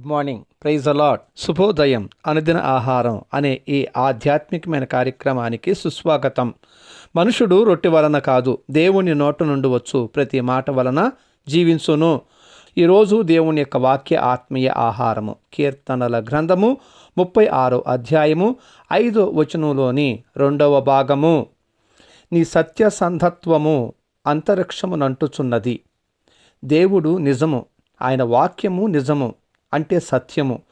Good morning praise allot శుభోదయం అనుదిన ఆహారం అనే ఈ ఆధ్యాత్మికమైన కార్యక్రమానికి సుస్వాగతం మనుషుడు రొట్టె వలన కాదు దేవుని నోట నుండి వచ్చు ప్రతి మాట వలన జీవించును ఈరోజు దేవుని యొక్క వాక్య ఆత్మీయ ఆహారము కీర్తనల గ్రంథము ముప్పై ఆరో అధ్యాయము ఐదో వచనంలోని రెండవ భాగము నీ సత్యసంధత్వము అంతరిక్షమునంటుచున్నది దేవుడు నిజము ఆయన వాక్యము నిజము అంటే సత్యము.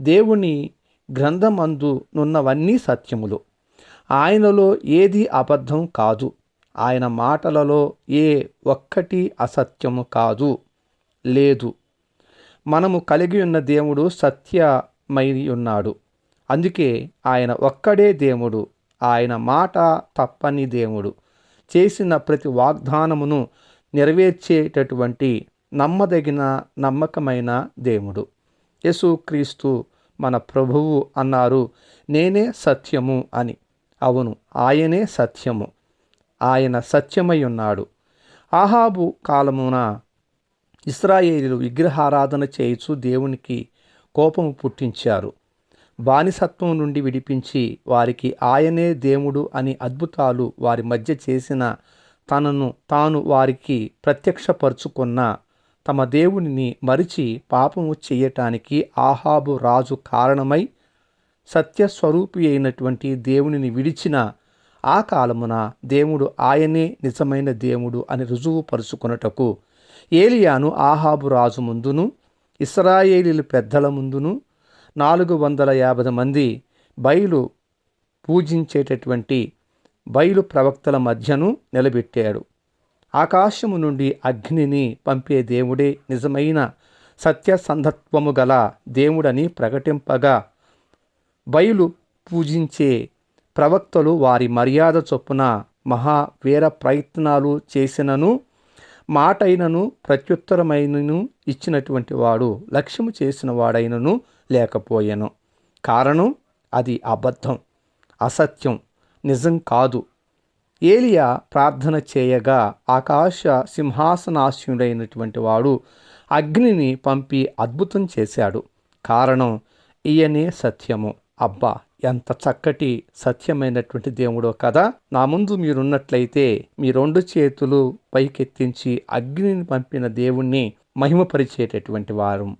దేవుని గ్రంథమందు నున్నవన్నీ సత్యములు. ఆయనలో ఏది అబద్ధం కాదు. ఆయన మాటలలో ఏ ఒక్కటి అసత్యము కాదు లేదు. మనము కలిగి ఉన్న దేవుడు సత్యమై ఉన్నాడు అందుకే ఆయన ఒక్కడే దేవుడు. ఆయన మాట తప్పని దేవుడు. చేసిన ప్రతి వాగ్దానమును నెరవేర్చేటటువంటి నమ్మదగిన నమ్మకమైన దేవుడు. యేసుక్రీస్తు మన ప్రభువు అన్నారు నేనే సత్యము అని. అవును ఆయనే సత్యము. ఆయన సత్యమై ఉన్నాడు ఆహాబు కాలమున ఇస్రాయేలీలు విగ్రహారాధన చేయుచు దేవునికి కోపము పుట్టించారు. బానిసత్వం నుండి విడిపించి వారికి ఆయనే దేవుడు అని అద్భుతాలు వారి మధ్య చేసిన తనను తాను వారికి ప్రత్యక్షపరుచుకున్న తమ దేవునిని మరిచి పాపము చేయటానికి ఆహాబు రాజు కారణమై సత్యస్వరూపి అయినటువంటి దేవునిని విడిచిన ఆ కాలమున దేవుడు ఆయనే నిజమైన దేవుడు అని రుజువుపరుచుకొనుటకు ఏలియాను ఆహాబు రాజు ముందును ఇస్రాయేలీలు పెద్దల ముందును నాలుగు వందల యాభై మంది బయలు పూజించేటటువంటి బయలు ప్రవక్తల మధ్యను నిలబెట్టాడు. ఆకాశము నుండి అగ్నిని పంపే దేవుడే నిజమైన సత్యసంధత్వము గల దేవుడని ప్రకటింపగా బయలు పూజించే ప్రవక్తలు వారి మర్యాద చొప్పున మహా వీర ప్రయత్నాలు చేసినను మాటైనను ప్రత్యుత్తరమైనను ఇచ్చినటువంటి వాడు లక్ష్యము చేసిన వాడైనను లేకపోయాను. కారణం అది అబద్ధం అసత్యం నిజం కాదు. ఏలియా ప్రార్థన చేయగా ఆకాశ సింహాసనాశ్యుడైనటువంటి వాడు అగ్నిని పంపి అద్భుతం చేశాడు. కారణం ఈయనే సత్యము. అబ్బా ఎంత చక్కటి సత్యమైనటువంటి దేవుడో కదా. నా ముందు మీరున్నట్లయితే మీ రెండు చేతులు పైకెత్తించి అగ్నిని పంపిన దేవుణ్ణి మహిమపరిచేటటువంటి వారు.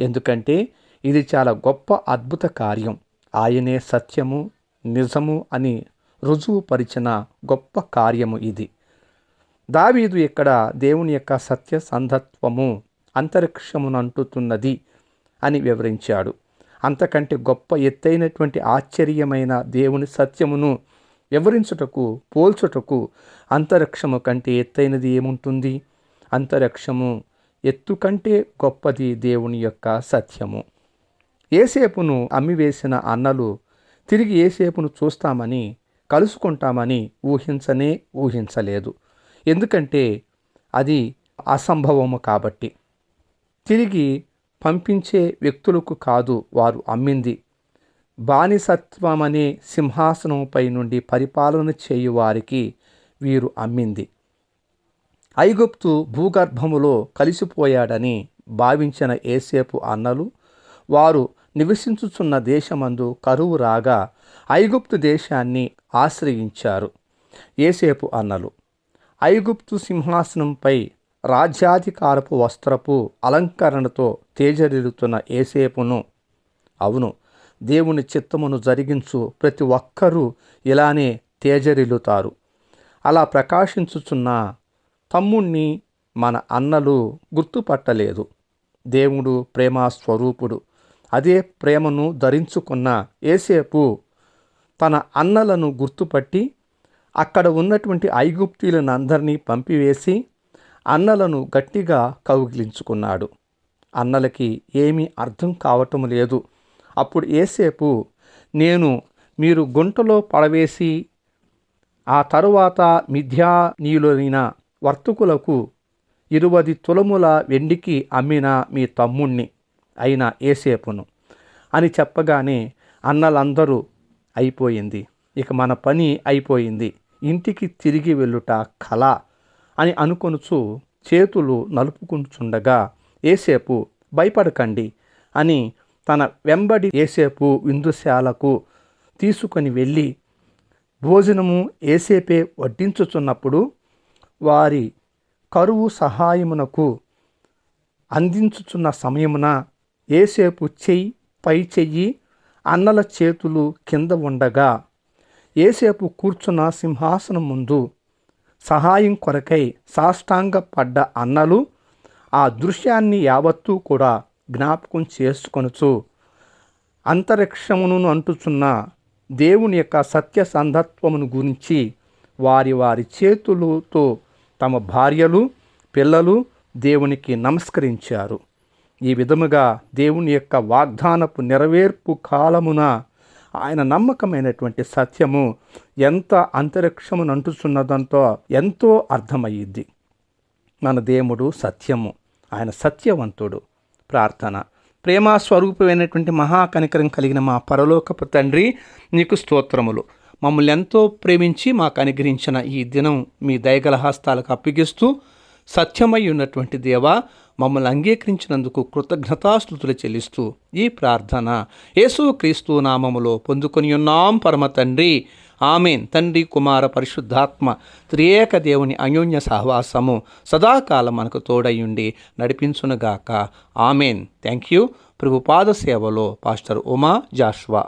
ఎందుకంటే ఇది చాలా గొప్ప అద్భుత కార్యం. ఆయనే సత్యము నిజము అని రుజువుపరిచిన గొప్ప కార్యము ఇది. దావీదు ఇక్కడ దేవుని యొక్క సత్యసంధత్వము అంతరిక్షమునంటుతున్నది అని వివరించాడు. అంతకంటే గొప్ప ఎత్తైనటువంటి ఆశ్చర్యమైన దేవుని సత్యమును వివరించుటకు పోల్చుటకు అంతరిక్షము కంటే ఎత్తైనది ఏముంటుంది? అంతరిక్షము ఎత్తు కంటే గొప్పది దేవుని యొక్క సత్యము. ఏసేపును అమ్మివేసిన అన్నలు తిరిగి ఏసేపును చూస్తామని కలుసుకుంటామని ఊహించనే ఊహించలేదు. ఎందుకంటే అది అసంభవము కాబట్టి. తిరిగి పంపించే వ్యక్తులకు కాదు వారు అమ్మింది. బానిసత్వమనే సింహాసనంపై నుండి పరిపాలన చేయు వారికి వీరు అమ్మింది. ఐగుప్తు భూగర్భములో కలిసిపోయాడని భావించిన ఏసేపు అన్నలు వారు నివసించుచున్న దేశమందు కరువు రాగా ఐగుప్తు దేశాన్ని ఆశ్రయించారు. ఏసేపు అన్నలు ఐగుప్తు సింహాసనంపై రాజ్యాధికారపు వస్త్రపు అలంకరణతో తేజరిల్లుతున్న ఏసేపును అవును దేవుని చిత్తమును జరిగించు ప్రతి ఒక్కరూ ఇలానే తేజరిల్లుతారు. అలా ప్రకాశించుచున్న తమ్ముణ్ణి మన అన్నలు గుర్తుపట్టలేదు. దేవుడు ప్రేమ స్వరూపుడు. అదే ప్రేమను ధరించుకున్న ఏసేపు తన అన్నలను గుర్తుపట్టి అక్కడ ఉన్నటువంటి ఐగుప్తీలను అందరినీ పంపివేసి అన్నలను గట్టిగా కౌగిలించుకున్నాడు. అన్నలకి ఏమీ అర్థం కావటం లేదు. అప్పుడు ఏసేపు నేను మీరు గుంటలో పడవేసి ఆ తరువాత మిథ్యానీయులైన వర్తకులకు ఇరువది తులముల వెండికి అమ్మిన మీ తమ్ముణ్ణి అయిన ఏసేపును అని చెప్పగానే అన్నలందరూ అయిపోయింది. ఇక మన పని అయిపోయింది. ఇంటికి తిరిగి వెళ్ళుట కళ అని అనుకొనుచు చేతులు నలుపుకుంటుండగా ఏసేపు భయపడకండి అని తన వెంబడి ఏసేపు విందుశాలకు తీసుకొని వెళ్ళి భోజనము ఏసేపే వడ్డించుచున్నప్పుడు వారి కరువు సహాయమునకు అందించుచున్న సమయమున ఏసేపు చెయ్యి పై చెయ్యి అన్నల చేతులు కింద ఉండగా ఏసేపు కూర్చున్న సింహాసనం ముందు సహాయం కొరకై సాష్టాంగ పడ్డ అన్నలు ఆ దృశ్యాన్ని యావత్తూ కూడా జ్ఞాపకం చేసుకొనుచు అంతరిక్షమును అంటుచున్న దేవుని యొక్క సత్య సంధత్వమును గురించి వారి వారి చేతులతో తమ భార్యలు పిల్లలు దేవునికి నమస్కరించారు. ఈ విధముగా దేవుని యొక్క వాగ్దానపు నెరవేర్పు కాలమున ఆయన నమ్మకమైనటువంటి సత్యము ఎంత అంతరిక్షమును అంటుచున్నదంతో ఎంతో అర్థమయ్యిద్ది. మన దేవుడు సత్యము ఆయన సత్యవంతుడు. ప్రార్థన. ప్రేమ స్వరూపమైనటువంటి మహాకనికరం కలిగిన మా పరలోకపు తండ్రి నీకు స్తోత్రములు. మమ్మల్ని ఎంతో ప్రేమించి మాకు అనుగ్రహించిన ఈ దినం మీ దయగల హస్తాలకు అప్పగిస్తూ సత్యమై ఉన్నటువంటి దేవ మమ్మల్ని అంగీకరించినందుకు కృతజ్ఞతాస్థుతులు చెల్లిస్తూ ఈ ప్రార్థన. యేసు క్రీస్తు నామములో పొందుకొని ఉన్నాం పరమ తండ్రి. ఆమెన్. తండ్రి కుమార పరిశుద్ధాత్మ త్రియేక దేవుని అన్యోన్య సహవాసము సదాకాలం మనకు తోడయుండి నడిపించునుగాక. ఆమెన్. Thank you. ప్రభుపాద సేవలో పాస్టర్ ఉమా జాష్వా.